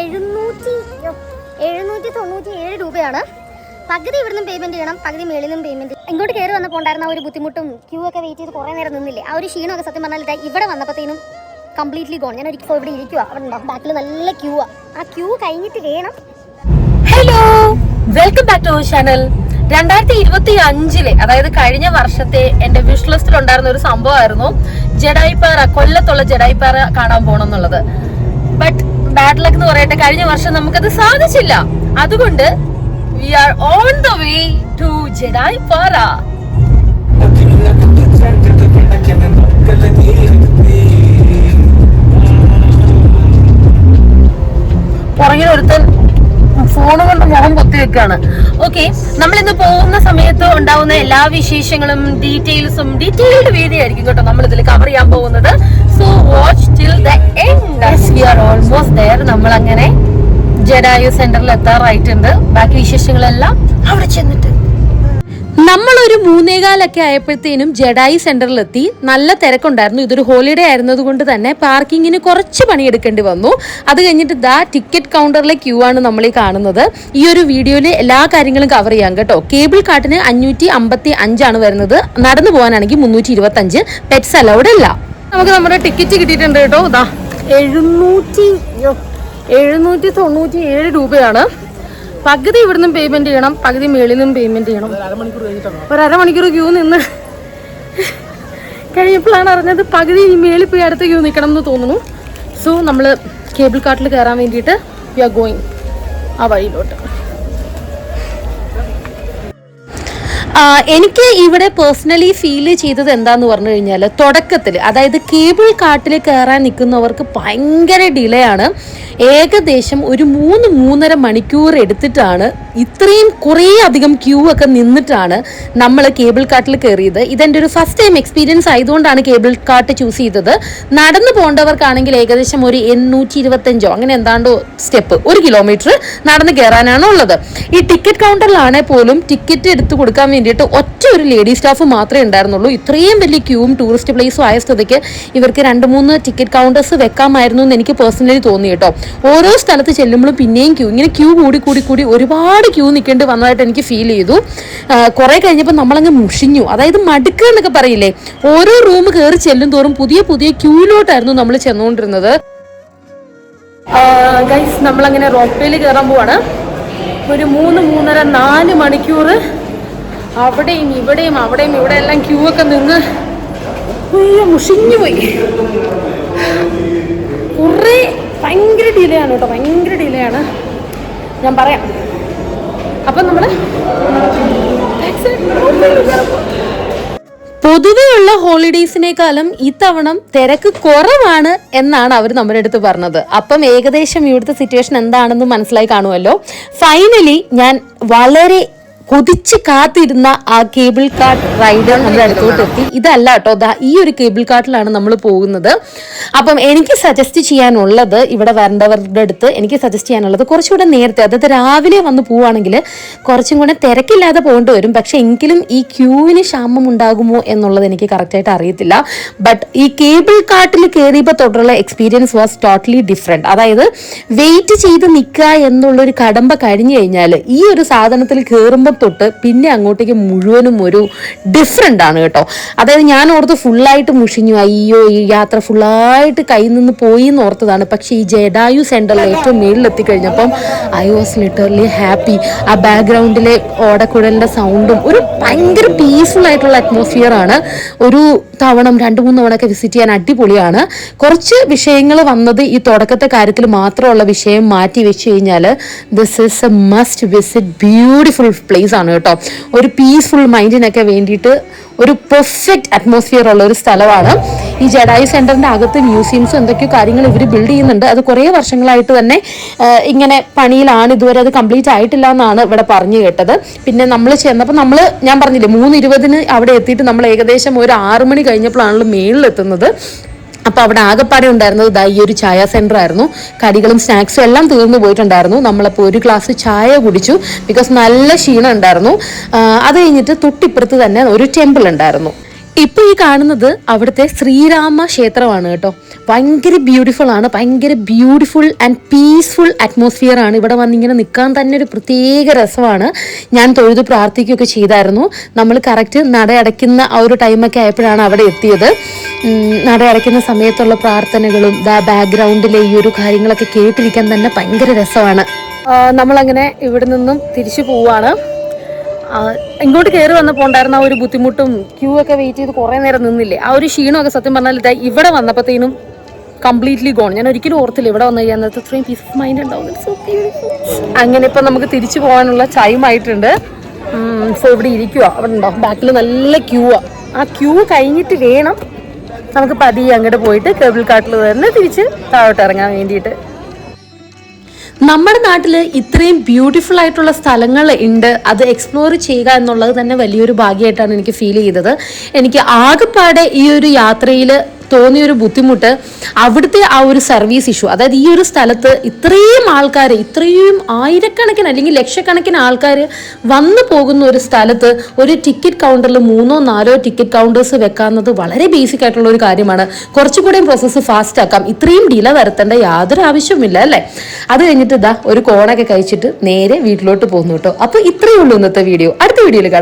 എഴുന്നൂറ്റി എഴുന്നൂറ്റി തൊണ്ണൂറ്റി ഏഴ് രൂപയാണ്. പകുതി ഇവിടുന്ന് പേയ്മെന്റ് ചെയ്യണം പകുതി മേളിൽ നിന്നും പേയ്മെന്റ് ഇങ്ങോട്ട് കയറി വന്നപ്പോൾ ഉണ്ടായിരുന്ന ഒരു ബുദ്ധിമുട്ടും ക്യൂ ഒക്കെ വെയിറ്റ് ചെയ്ത് കുറേ നേരം നിന്നില്ലേ? ആ ഒരു ക്ഷീണമൊക്കെ സത്യം പറഞ്ഞാൽ ഇതാ ഇവിടെ വന്നപ്പോഴത്തേനും കംപ്ലീറ്റ്ലി ഗോൺ ഞാൻ ഒരിക്കൽ ഇവിടെ ഇരിക്കുക അവിടെ ഉണ്ടാവും ബാക്കിൽ നല്ല ക്യൂ ആ. ആ ക്യൂ കഴിഞ്ഞിട്ട് വേണം. Hello welcome back to channel രണ്ടായിരത്തി ഇരുപത്തി അഞ്ചിലെ അതായത് കഴിഞ്ഞ വർഷത്തെ എന്റെ വിഷ് ലിസ്റ്റിൽ ഉണ്ടായിരുന്ന ഒരു സംഭവമായിരുന്നു ജഡായിപ്പാറ കൊല്ലത്തുള്ള ജഡായിപ്പാറ കാണാൻ പോകണം എന്നുള്ളത് ബട്ട് ബാഡ് ലക്ക് എന്ന് പറയട്ടെ കഴിഞ്ഞ വർഷം നമുക്കത് സാധിച്ചില്ല. അതുകൊണ്ട് we are on the way to Jatayupara പുറകിൽ ഒരുത്തൻ ഫോൺ കൊണ്ട് മുഖം കുത്തിവെക്കാണ് ഓക്കെ നമ്മൾ ഇന്ന് പോകുന്ന സമയത്ത് ഉണ്ടാവുന്ന എല്ലാ വിശേഷങ്ങളും ഡീറ്റെയിൽസും ഡീറ്റെയിൽഡ് വീഡിയോ കേട്ടോ നമ്മൾ ഇതിൽ കവർ ചെയ്യാൻ പോകുന്നത്. So watch till the end we are almost there നമ്മൾ അങ്ങനെ ജഡായു സെന്ററിൽ എത്താറായിട്ടുണ്ട്. ബാക്കി വിശേഷങ്ങളെല്ലാം അവിടെ ചെന്നിട്ട്. നമ്മളൊരു മൂന്നേകാലൊക്കെ ആയപ്പോഴത്തേനും ജഡായി സെന്ററിലെത്തി. നല്ല തിരക്കുണ്ടായിരുന്നു. ഇതൊരു ഹോളിഡേ ആയിരുന്നത് കൊണ്ട് തന്നെ പാർക്കിങ്ങിന് കുറച്ച് പണിയെടുക്കേണ്ടി വന്നു. അത് കഴിഞ്ഞിട്ട് ദാ ടിക്കറ്റ് കൗണ്ടറിലെ ക്യൂ ആണ് നമ്മൾ ഈ കാണുന്നത്. ഈ ഒരു വീഡിയോയിൽ എല്ലാ കാര്യങ്ങളും കവർ ചെയ്യാം കേട്ടോ. കേബിൾ കാട്ടിന് അഞ്ഞൂറ്റി അമ്പത്തി അഞ്ചാണ് വരുന്നത്. നടന്നു പോകാനാണെങ്കിൽ മുന്നൂറ്റി ഇരുപത്തി അഞ്ച് പെറ്റ്സ് അലൗഡ് അല്ല. നമുക്ക് നമ്മുടെ ടിക്കറ്റ് കിട്ടിയിട്ടുണ്ട് കേട്ടോ. ഇതാ എഴുന്നൂറ്റി എഴുന്നൂറ്റി തൊണ്ണൂറ്റി ഏഴ് രൂപയാണ്. പകുതി ഇവിടുന്ന് പേയ്മെന്റ് ചെയ്യണം പകുതി മേളിൽ നിന്നും പേയ്മെന്റ് ചെയ്യണം. ഒരു അരമണിക്കൂർ ക്യൂ നിന്ന് കഴിഞ്ഞപ്പോഴാണ് അറിഞ്ഞത് പകുതി ഈ മേളിൽ പോയി അടുത്ത ക്യൂ നിൽക്കണം എന്ന് തോന്നുന്നു. സോ നമ്മൾ കേബിൾ കാർട്ടിൽ കയറാൻ വേണ്ടിയിട്ട് വി ആർ ഗോയിങ് ആ വഴിയിലോട്ട്. എനിക്ക് ഇവിടെ പേഴ്സണലി ഫീൽ ചെയ്തത് എന്താന്ന് പറഞ്ഞു കഴിഞ്ഞാൽ തുടക്കത്തിൽ അതായത് കേബിൾ കാട്ടിൽ കയറാൻ നിൽക്കുന്നവർക്ക് ഭയങ്കര ഡിലേ ആണ്. ഏകദേശം ഒരു മൂന്ന് മൂന്നര മണിക്കൂർ എടുത്തിട്ടാണ് ഇത്രയും കുറേ അധികം ക്യൂ ഒക്കെ നിന്നിട്ടാണ് നമ്മൾ കേബിൾ കാട്ടിൽ കയറിയത് ഇതെന്റെ ഒരു ഫസ്റ്റ് ടൈം എക്സ്പീരിയൻസ് ആയതുകൊണ്ടാണ് കേബിൾ കാട്ട് ചൂസ് ചെയ്തത്. നടന്നു പോകേണ്ടവർക്കാണെങ്കിൽ ഏകദേശം ഒരു എണ്ണൂറ്റി ഇരുപത്തഞ്ചോ അങ്ങനെ എന്താണ്ടോ സ്റ്റെപ്പ് ഒരു കിലോമീറ്റർ നടന്ന് കയറാനാണ് ഉള്ളത്. ഈ ടിക്കറ്റ് കൗണ്ടറിലാണെങ്കിൽ പോലും ടിക്കറ്റ് എടുത്തു കൊടുക്കാൻ വേണ്ടിയിട്ട് ഒറ്റ ഒരു ലേഡി സ്റ്റാഫ് മാത്രമേ ഉണ്ടായിരുന്നുള്ളൂ. ഇത്രയും വലിയ ക്യൂവും ടൂറിസ്റ്റ് പ്ലേസും ആയ സ്ഥിതിക്ക് ഇവർക്ക് രണ്ട് മൂന്ന് ടിക്കറ്റ് കൗണ്ടേഴ്സ് വെക്കാമായിരുന്നു എന്ന് എനിക്ക് പേഴ്സണലി തോന്നി കേട്ടോ. ഓരോ സ്ഥലത്ത് ചെല്ലുമ്പോഴും പിന്നെയും ക്യൂ ഇങ്ങനെ ക്യൂ കൂടി കൂടി കൂടി ഒരുപാട് ക്യൂ നിൽക്കേണ്ടി വന്നതായിട്ട് എനിക്ക് ഫീൽ ചെയ്തു. കുറേ കഴിഞ്ഞപ്പോൾ നമ്മളങ്ങ് മുഷിഞ്ഞു. അതായത് മടുക്കുക എന്നൊക്കെ പറയില്ലേ? ഓരോ റൂം കയറി ചെല്ലും തോറും പുതിയ പുതിയ ക്യൂവിലോട്ടായിരുന്നു നമ്മൾ ചെന്നുകൊണ്ടിരുന്നത്. ഗൈസ് നമ്മളങ്ങനെ റോപ്പേയിൽ കയറാൻ പോവാണ്. ഒരു മൂന്ന് മൂന്നര നാല് മണിക്കൂർ അവിടെയും ഇവിടെയും അവിടെയും ഇവിടെ എല്ലാം ക്യൂ ഒക്കെ നിന്ന് മുഷിഞ്ഞു പോയി. കുറേ ഭയങ്കര ഡിലേ ആണ് കേട്ടോ ഭയങ്കര ഡിലേ ആണ് ഞാൻ പറയാം. അപ്പം നമ്മൾ പൊതുവെയുള്ള ഹോളിഡേയ്സിനേക്കാളും ഇത്തവണ തിരക്ക് കുറവാണ് എന്നാണ് അവർ നമ്മുടെ അടുത്ത് പറഞ്ഞത്. അപ്പം ഏകദേശം ഇവിടുത്തെ സിറ്റുവേഷൻ എന്താണെന്ന് മനസ്സിലായി കാണുമല്ലോ. ഫൈനലി ഞാൻ വളരെ കൊതിച്ച് കാത്തിരുന്ന ആ കേബിൾ കാർട്ട് റൈഡ് നമ്മുടെ അടുത്തോട്ട് എത്തി ഇതല്ല കേട്ടോ ഈ ഒരു കേബിൾ കാർട്ടിലാണ് നമ്മൾ പോകുന്നത്. അപ്പം എനിക്ക് സജസ്റ്റ് ചെയ്യാനുള്ളത് ഇവിടെ വരേണ്ടവരുടെ അടുത്ത് എനിക്ക് സജസ്റ്റ് ചെയ്യാനുള്ളത് കുറച്ചുകൂടെ നേരത്തെ അതായത് രാവിലെ വന്ന് പോവുകയാണെങ്കിൽ കുറച്ചും കൂടെ തിരക്കില്ലാതെ പോകേണ്ടി വരും. പക്ഷെ എങ്കിലും ഈ ക്യൂവിന് ക്ഷാമം ഉണ്ടാകുമോ എന്നുള്ളത് എനിക്ക് കറക്റ്റായിട്ട് അറിയത്തില്ല. ബട്ട് ഈ കേബിൾ കാർട്ടിൽ കയറിയപ്പോൾ തൊട്ടുള്ള എക്സ്പീരിയൻസ് വാസ് ടോട്ടലി ഡിഫറെന്റ് അതായത് വെയിറ്റ് ചെയ്ത് നിൽക്കുക എന്നുള്ളൊരു കടമ്പ കഴിഞ്ഞു കഴിഞ്ഞാൽ ഈ ഒരു സാധനത്തിൽ കയറുമ്പോൾ തൊട്ട് പിന്നെ അങ്ങോട്ടേക്ക് മുഴുവനും ഒരു ഡിഫറെന്റ് ആണ് കേട്ടോ. അതായത് ഞാൻ ഓർത്ത് ഫുള്ളായിട്ട് മുഷിഞ്ഞു. അയ്യോ ഈ യാത്ര ഫുള്ളായിട്ട് കയ്യിൽ നിന്ന് പോയി എന്ന് ഓർത്തതാണ്. പക്ഷേ ഈ ജഡായു സെന്ററിൽ ഏറ്റവും മേളിലെത്തി കഴിഞ്ഞപ്പം ഐ വാസ് ലിറ്ററലി ഹാപ്പി ആ ബാക്ക്ഗ്രൗണ്ടിലെ ഓടക്കുഴലിന്റെ സൗണ്ടും ഒരു ഭയങ്കര പീസ്ഫുൾ ആയിട്ടുള്ള അറ്റ്മോസ്ഫിയർ ആണ്. ഒരു തവണ രണ്ട് മൂന്ന് തവണ ഒക്കെ വിസിറ്റ് ചെയ്യാൻ അടിപൊളിയാണ്. കുറച്ച് വിഷയങ്ങൾ വന്നത് ഈ തുടക്കത്തെ കാര്യത്തിൽ മാത്രമുള്ള വിഷയം മാറ്റി വെച്ച് കഴിഞ്ഞാൽ this is a must visit beautiful place ആണ് കേട്ടോ. ഒരു പീസ്ഫുൾ മൈൻഡിനൊക്കെ വേണ്ടിയിട്ട് ഒരു പെർഫെക്റ്റ് അറ്റ്മോസ്ഫിയർ ഉള്ള ഒരു സ്ഥലമാണ്. ഈ ജഡായി സെന്ററിന്റെ അകത്ത് മ്യൂസിയംസും എന്തൊക്കെയോ കാര്യങ്ങൾ ഇവർ ബിൽഡ് ചെയ്യുന്നുണ്ട്. അത് കുറേ വർഷങ്ങളായിട്ട് തന്നെ ഇങ്ങനെ പണിയിലാണ് ഇതുവരെ അത് കംപ്ലീറ്റ് ആയിട്ടില്ല എന്നാണ് ഇവിടെ പറഞ്ഞു കേട്ടത്. പിന്നെ നമ്മൾ ചെന്നപ്പോൾ നമ്മൾ ഞാൻ പറഞ്ഞില്ലേ മൂന്ന് ഇരുപതിന് അവിടെ എത്തിയിട്ട് നമ്മൾ ഏകദേശം ഒരു ആറ് മണി കഴിഞ്ഞപ്പോഴാണല്ലോ മേളിലെത്തുന്നത്. അപ്പോൾ അവിടെ ആകെപ്പാടെ ഉണ്ടായിരുന്നത് ദാ ഈ ഒരു ചായ സെന്റർ ആയിരുന്നു. കടികളും സ്നാക്സും എല്ലാം തീർന്നു പോയിട്ടുണ്ടായിരുന്നു. നമ്മളപ്പോൾ ഒരു ഗ്ലാസ് ചായ കുടിച്ചു. ബിക്കോസ് നല്ല ക്ഷീണം ഉണ്ടായിരുന്നു. അത് കഴിഞ്ഞിട്ട് തൊട്ടിപ്പുറത്ത് തന്നെ ഒരു ടെമ്പിൾ ഉണ്ടായിരുന്നു. ഇപ്പൊ ഈ കാണുന്നത് അവിടുത്തെ ശ്രീരാമ ക്ഷേത്രമാണ് കേട്ടോ. ഭയങ്കര ബ്യൂട്ടിഫുൾ ആണ്. ഭയങ്കര ബ്യൂട്ടിഫുൾ ആൻഡ് പീസ്ഫുൾ അറ്റ്മോസ്ഫിയർ ആണ് ഇവിടെ വന്നിങ്ങനെ നിൽക്കാൻ തന്നെ ഒരു പ്രത്യേക രസമാണ്. ഞാൻ തൊഴുത് പ്രാർത്ഥിക്കുകയൊക്കെ ചെയ്തായിരുന്നു. നമ്മൾ കറക്റ്റ് നട അടയ്ക്കുന്ന ആ ഒരു ടൈമൊക്കെ ആയപ്പോഴാണ് അവിടെ എത്തിയത്. നട അടയ്ക്കുന്ന സമയത്തുള്ള പ്രാർത്ഥനകളും ദാ ബാക്ക്ഗ്രൗണ്ടിലെ ഈ ഒരു കാര്യങ്ങളൊക്കെ കേട്ടിരിക്കാൻ തന്നെ ഭയങ്കര രസമാണ്. നമ്മളങ്ങനെ ഇവിടെ നിന്നും തിരിച്ചു പോവാണ്. ഇങ്ങോട്ട് കയറി വന്നപ്പോൾ ഉണ്ടായിരുന്ന ആ ഒരു ബുദ്ധിമുട്ടും ക്യൂ ഒക്കെ വെയിറ്റ് ചെയ്ത് കുറേ നേരം നിന്നില്ലേ? ആ ഒരു ക്ഷീണമൊക്കെ സത്യം പറഞ്ഞാൽ ഇതാ ഇവിടെ വന്നപ്പോഴത്തേനും കംപ്ലീറ്റ്ലി ഗോൺ ഞാൻ ഒരിക്കലും ഓർത്തില്ല ഇവിടെ വന്നു കഴിഞ്ഞാൽ അന്നത്തെ ഇത്രയും പീസ് ഓഫ് മൈൻഡ് ഉണ്ടാവും. അങ്ങനെ ഇപ്പം നമുക്ക് തിരിച്ചു പോകാനുള്ള ടൈം ആയിട്ടുണ്ട്. സോ ഇവിടെ ഇരിക്കുക അവിടെ ഉണ്ടാവും ബാക്കിൽ നല്ല ക്യൂ ആ. ആ ക്യൂ കഴിഞ്ഞിട്ട് വേണം നമുക്ക് പതി അങ്ങോട്ട് പോയിട്ട് കേബിൾ കാട്ടിൽ തന്നെ തിരിച്ച് താഴോട്ട് ഇറങ്ങാൻ വേണ്ടിയിട്ട്. നമ്മുടെ നാട്ടിൽ ഇത്രയും ബ്യൂട്ടിഫുൾ ആയിട്ടുള്ള സ്ഥലങ്ങൾ ഉണ്ട്. അത് എക്സ്പ്ലോർ ചെയ്യുക എന്നുള്ളത് തന്നെ വലിയൊരു ഭാഗ്യമായിട്ടാണ് എനിക്ക് ഫീൽ ചെയ്തത്. എനിക്ക് ആകെപ്പാടെ ഈ ഒരു യാത്രയിൽ തോന്നിയൊരു ബുദ്ധിമുട്ട് അവിടുത്തെ ആ ഒരു സർവീസ് ഇഷ്യൂ. അതായത് ഈ ഒരു സ്ഥലത്ത് ഇത്രയും ആൾക്കാർ ഇത്രയും ആയിരക്കണക്കിന് അല്ലെങ്കിൽ ലക്ഷക്കണക്കിന് ആൾക്കാർ വന്നു പോകുന്ന ഒരു സ്ഥലത്ത് ഒരു ടിക്കറ്റ് കൗണ്ടറിൽ മൂന്നോ നാലോ ടിക്കറ്റ് കൗണ്ടേഴ്സ് വെക്കാവുന്നത് വളരെ ബേസിക് ആയിട്ടുള്ള ഒരു കാര്യമാണ്. കുറച്ചുകൂടെ പ്രോസസ്സ് ഫാസ്റ്റ് ആക്കാം. ഇത്രയും ഡില വരുത്തേണ്ട യാതൊരു ആവശ്യവുമില്ല അല്ലേ? അത് കഴിഞ്ഞിട്ട് ഇതാ ഒരു കോണൊക്കെ കഴിച്ചിട്ട് നേരെ വീട്ടിലോട്ട് പോകുന്നു കേട്ടോ. അപ്പോൾ ഇത്രയേ ഉള്ളൂ ഇന്നത്തെ വീഡിയോ. അടുത്ത വീഡിയോയിൽ കാണാം.